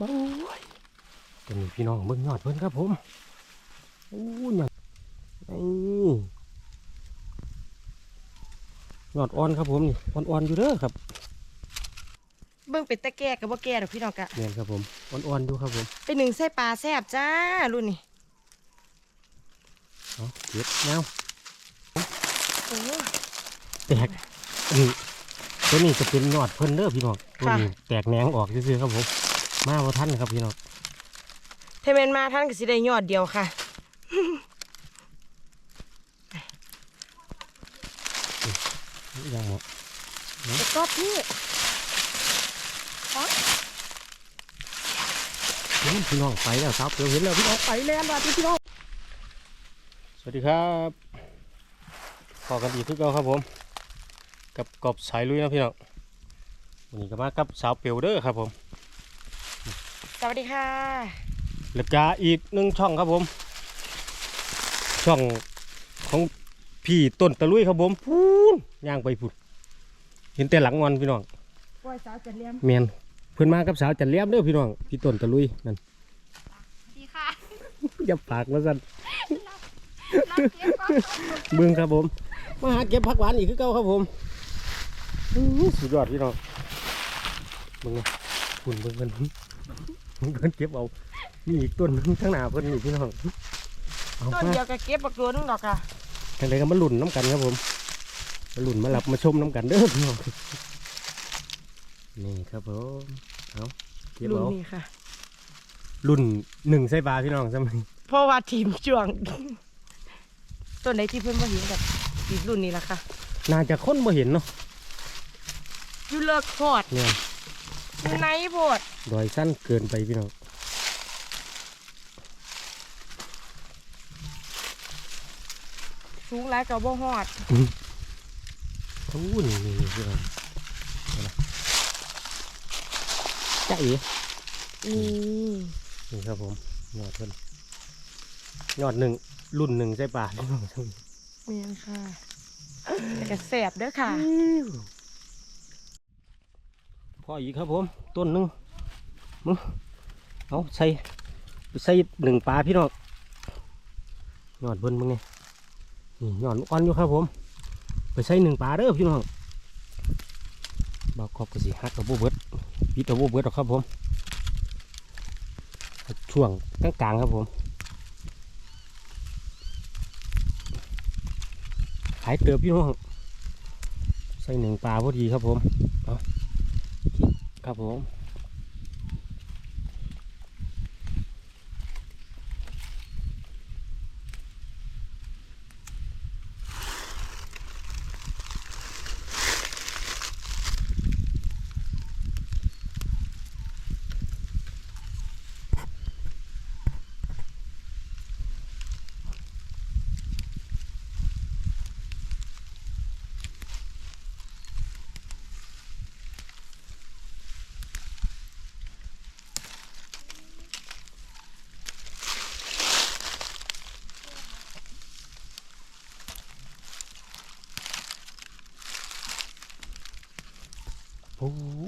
บ้ยตัวนี้พี่น้องเบิ่งยอดเพิ่นครับผมโอ้ยยอดนี่ยอดอ่อนครับผมนี่อ่อนๆอยู่เด้อครับเบิ่งเป็นตะแก่กับบ่แก่ดอกพี่น้องกะเนี่ยครับผมอ่อนๆอยู่ครับผมเป็นหนึ่งไส้ปลาแซ่บจ้ารุ่นนี้เอาเก็บแนวโอ้แตกอันนี้ตัวนี้จะเป็นยอดเพิ่นเด้อพี่น้องตัวนี้แตกแหนงออกซื่อๆครับผม มาว่าท่านครับพี่น้องเทเมนมาท่านก็สิได้ยอดเดียวค่ะยังหมดแล้วก็พี่พี่น้องไปแล้วครับเดี๋ยวเห็นแล้วพี่น้องไปแล้วนะพี่น้องสวัสดีครับพอกันอีกคือเก่าครับผม กับกบสายลุยนะพี่น้องวันนี้ก็มากับสาวเปียวเด้อครับผม สวัสดีค่ะแล้วก็อีกหนึ่งช่องครับผม ช่องของพี่ต้นตะลุยครับผมพูนย่างไปพูดเห็นแต่หลังงอนพี่น้องปล่อยสาวจัดเลี้ยมแมนเพื่อนมากับสาวจันเลี้ยมเด้อพี่น้องพี่ต้นตะลุยนั่นดีค่ะอย่าปากมาสั่นรับเสียงก่อนเบิ่งครับผมมาหาเก็บผักหวานอีกคือเก่าครับผมอื้อสุดยอดพี่น้องเบิ่งนะคุณเบิ่งกัน เพิ่นเก็บเอา มีอีกต้นหนึงข้างหน้าเพิ่นนี่พี่น้องเอาต้นมาเดียวก็เก็บบักตัวนึงดอกค่ะทางใดก็มาหลุ่นน้ำกันครับผมมาหลุ่นมาหลับมาชมน้ำกันเด้อพี่น้องนี่ครับผมเอาเก็บรุ่นเอานี้ค่ะรุ่นหนึ่งไส้ปลาพี่น้องสมัยเพราะว่าทีมจ่วง ต้นไหนที่เพิ่นบ่เห็นกับอีกรุ่นนี้ล่ะค่ะน่าจะค้นบ่เห็นเนาะอยู่เลิกโพดเนี่ยอยู่ ไหนโพดดอยสั้นเกินไปพี่น้องสูงหลายก็บ่ฮอดโอ้นี่นี่นี่พี่น้องเอาล่ะจ้าเอ๋นี่นี่ครับผมยอดเพิ่นยอดหนึ่งรุ่นหนึ่งไส้ปลาพี่น้องแม่นค่ะแต่ก็แซ่บเด้อค่ะ พออีกครับผมต้นหนึ่งมึงเอาใส่ใส่หนึ่งปลาพี่น้องยอดเพิ่นมึงนี่นี่ยอดอ่อนอยู่ครับผม ไปใส่หนึ่งปลาเด้อพี่น้องบอกขอบกระสีหักกับโบเบิดปิดกับโบเบิดหรอกครับผมช่วงกลางๆครับผมขายเติบพี่น้องใส่หนึ่งปลาพอดีครับผม ครับผม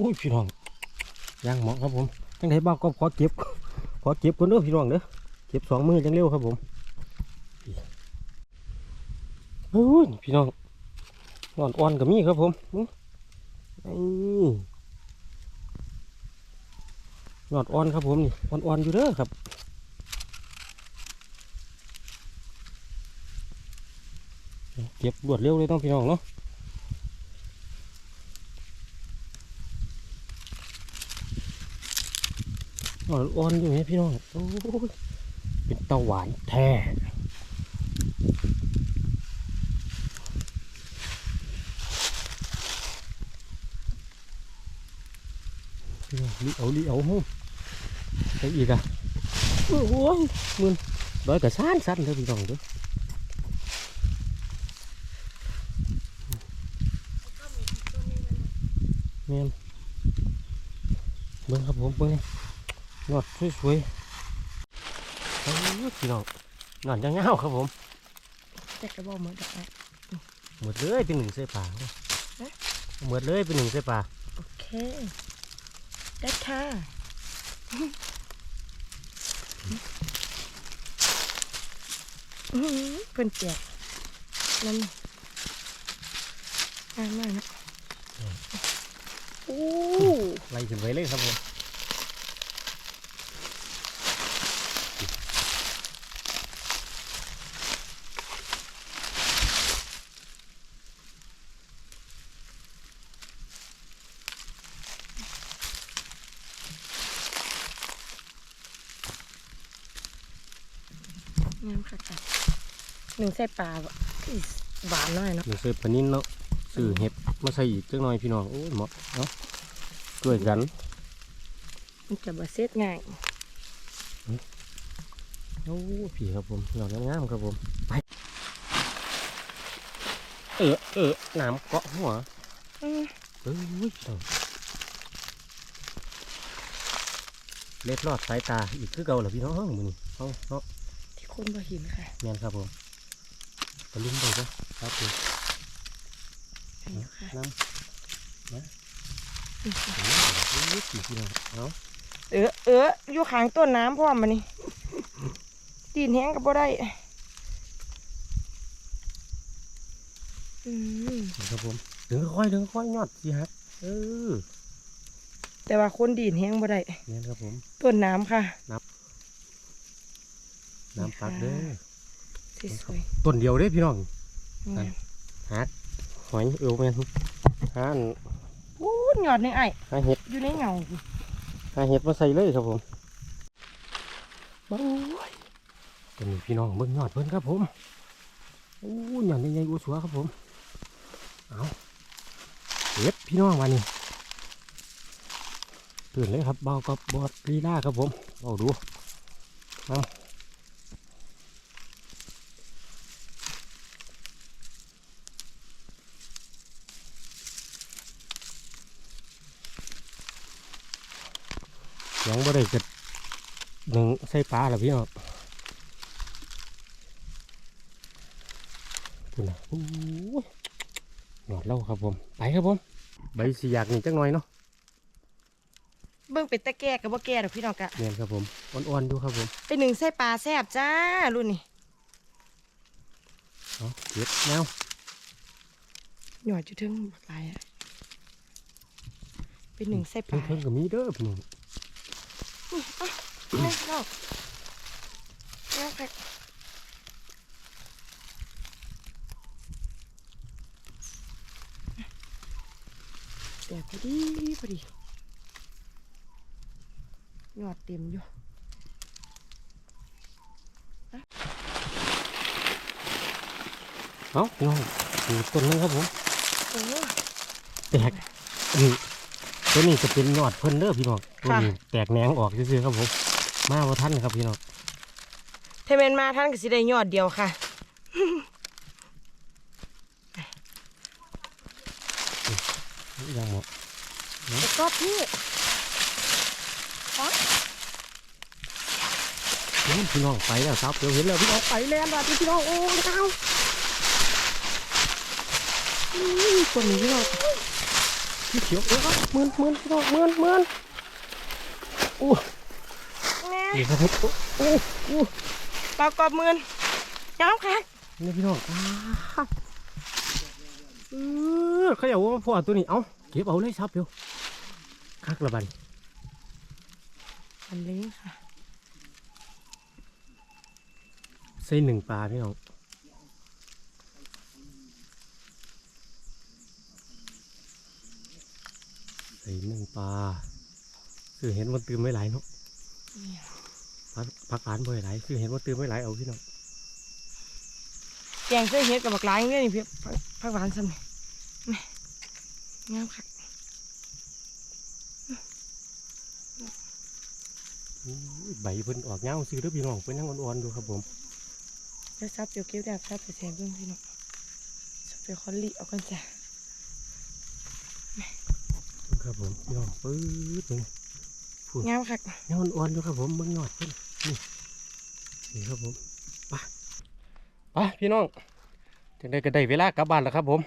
อ้ยพี่น้องยางเหมาะครับผมจังไดบ้าก็ขอเก็บขอเก็บคนเด้อพี่น้องเด้อเก็บสองมือจังเร็วครับผมโอ้ยพี่น้องนอนอ่อนกับมีครับผมอื้อนี่ยอดอ่อนครับผมนี่อ่อนๆอยู่เด้อครับเก็บรวดเร็วเลยต้องพี่น้องเนาะ อ่อนอ่อนอยู่ไหมพี่น้องโอ้ยเป็นตาหวานแท้พี่น้องลิเอาลิเอาหูไปอีกอะโอ้ยมึนร้อยกับสั้นสั้นเด้อพี่น้องเด้อแม่นเบิ่งครับผมเบิ่ง ยอดสวยๆโอ้ยพี่น้องนอนยาวๆครับผมแต่ก็บ่เหมือนดอกนะหมดเลยเป็นหนึ่งเสื้อผ้าหมดเลยเป็นหนึ่งเสื้อผ้าโอเคได้ค่ะอื้อหือเพิ่นแจกนั่นงามมากนะโอ้ไล่ขึ้นไว้เลยครับผม งามค่ะค่ะหนึ่งใส่ปลาบ่อีหวานหน่อยเนาะมีเศษปลานิ่นเนาะซื้อเห็ดมาใส่อีกจักหน่อยพี่น้องโอ้ยเหมาะเนาะด้วยกันมันจะบะเซ็ตง่ายโอ้พี่ครับผมหยอดงามๆครับผมไปเออเออน้ำเกาะหัวอืมเอ้ยเอาเล็ดลอดสายตาอีกคือเก่าเหรอพี่น้องมือนี่เอาเนาะที่ คนบ่เห็นค่ะแมนครับผมตะลุ่มไปจ้ะครับผมเห็นอยู่ค่ะน้ำนะโอ้ยพี่พี่น้องเอาเออเอออยู่ข้างต้นน้ำพร้อมมานี่ตีนแห้งก็บ่ได้อืมครับผมดึงค่อยดึงค่อยยอดสิฮักเออแต่ว่าคนดีนแห้งบ่ได้แมนครับผมต้นน้ำค่ะน้ำ ปักเด้อสวยต้นเดียวเด้อพี่น้องๆงามฮักหอยเอวแมนหาอันพูดหยอดในไอ้ายหาเห็ดอยู่ในเหงาหาเห็ดมาใส่เลยครับผมโอ้ยตัวนี้พี่น้องเบิ่งยอดเพิ่นครับผมโอ้ยยอดใหญ่ๆอูสัวครับผมเอาเห็ดพี่น้องวันนี้ตื่นเลยครับเบากับบอดลีลาครับผมเอาดูเอา ยังบ่ได้จะหนึ่งใส่ปลาแล้วพี่น้องคุณนะโอ้ยหนอดเล่าครับผม ไปครับผม ใบสีอยากนี่จังหน่อยเนาะเบิ่งเป็นตะแก่กับบ่แก่ดอกพี่น้องกะเนียนครับผมอ่อนๆดูครับผม เป็นหนึ่งไส้ปลาแซ่บจ้ารุ่นนี้เอาเก็บแนวหยอดอยู่ถึงบักลายอะเป็นหนึ่งไส้ปลาเพิ่งๆก็มีเด้อพี่น้อง เนี่ยเนาะเนี่ยค่ะแต่พอดีพอดีหยอดเต็มอยู่เอาพี่น้องดูต้นนึงครับผมโอ้แตกอันนี้ ตัวนี้จะเป็นยอดเพิ่นเด้อพี่น้องตัวนี้แตกแหนงออกซื่อๆครับผมมาว่าท่านครับพี่น้องเทเมนมาท่านก็สิได้ยอดเดียวค่ะยังหมดแล้วก็พี่นี่พี่น้องไปแล้วครับเดี๋ยวเห็นแล้วพี่น้องไปแล้วนะพี่น้องโอ้ยเอาอุ้ยตัวนี้พี่น้อง พี่เขียวเอ้ยครับหมื่นหมื่นพี่น้องหมื่นหมื่นโอ้แม่นี่ครับผมโอ้โอ้ปลากรอบหมื่นย้ำค่ะนี่พี่น้องอ้าวเออขยากว่าพ่อตัวนี้เอาเก็บเอาเลยครับเดียวคักละบันอันเล้งค่ะใส่หนึ่งปลาพี่น้องใส่หนึ่ง ปลาคือเห็นมันตื่มไม่ไหลายเนาะพักพักผ่านบ่อยหลายคือเห็นมันตื่มไม่ไหลายเอาพี่น้องแกงเส้นเฮ็ดกับบักล้างเนี่ยนี่พี่ผักผักหวานซ้ำนี่แม่งามค่ะอุ้ยใบเพิ่นออกเงาซื้อเด้อพี่น้องเพิ่นยังอ่อนๆอยู่ครับผมแล้วซับเกี่ยวเกี่ยวแบบซับไปแทนเพื่อนพี่น้องซับไปคอลลี่เอากันจ้ะ ครับผมพี่น้องปื๊ดเลยงามค่ะยังอ่อนๆอยู่ครับผมเบิ่งยอดเพิ่นนี่นี่ครับผมไปไปพี่น้องจังได้ก็ได้เวลากลับบ้านแล้วครับผม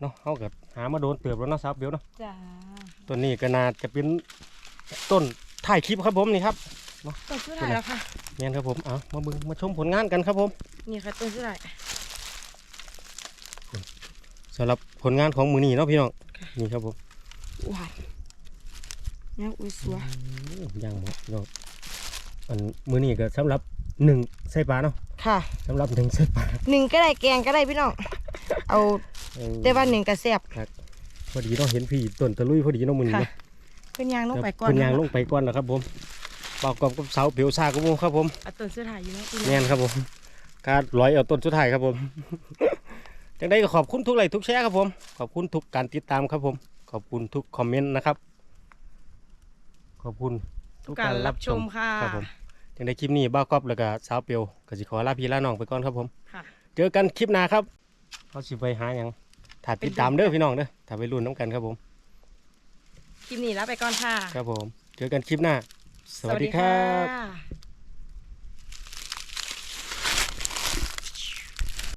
เนาะเฮาก็หามาโดนเติบแล้วเนาะซับเบลเนาะจ้าต้นนี้ก็น่าจะเป็นต้นถ่ายคลิปครับผมนี่ครับต้นสุดท้ายแล้วค่ะแม่นครับผมเอามาเบิ่งมาชมผลงานกันครับผม นี่ค่ะต้นสุดท้ายสำหรับผลงานของมือนี้เนาะพี่น้องนี่ครับผม หวานยังอุ้ยสัวอื้อย่างหมดพี่น้องอันมือนี้ก็สำหรับหนึ่งใส่ปลาเนาะค่ะสำหรับหนึ่งใส่ปลาหนึ่งก็ได้แกงก็ได้พี่น้องเอาเออแต่ว่าหนึ่งกระแซบพอดีเนาะเห็นพี่ต้นตะลุยพอดีเนาะมือนี้ค่ะเนาะเพื่อนยางลงไปก่อนเป็นยางลงไปก่อนนะครับผมปอกกอบกับเสาเปียวซากับผมครับผมเอาต้นสุดท้ายอยู่เนาะพี่น้แน่องนครับผมการร้อยเอาต้นสุดท้ายครับผมจังได้ก็ขอบคุณทุกไลค์ทุกแชร์ครับผม ขอบคุณทุกการติดตามครับผม ขอบคุณทุกคอมเมนต์นะครับ ขอบคุณทุกการรับชมค่ะครับผมจังได้คลิปนี้บ้ากอบแล้วก็สาวเปียวก็สิขอลาพี่ลาน้องไปก่อนครับผมค่ะเจอกันคลิปหน้าครับเขาสิไปหาหยังถ้าติดตามเด้อพี่น้องเด้อถ้าไปรุ่นน้ำกันครับผมคลิปนี้ลาไปก่อนค่ะ ครับผม เจอกันคลิปหน้า สวัสดีครับค่ะ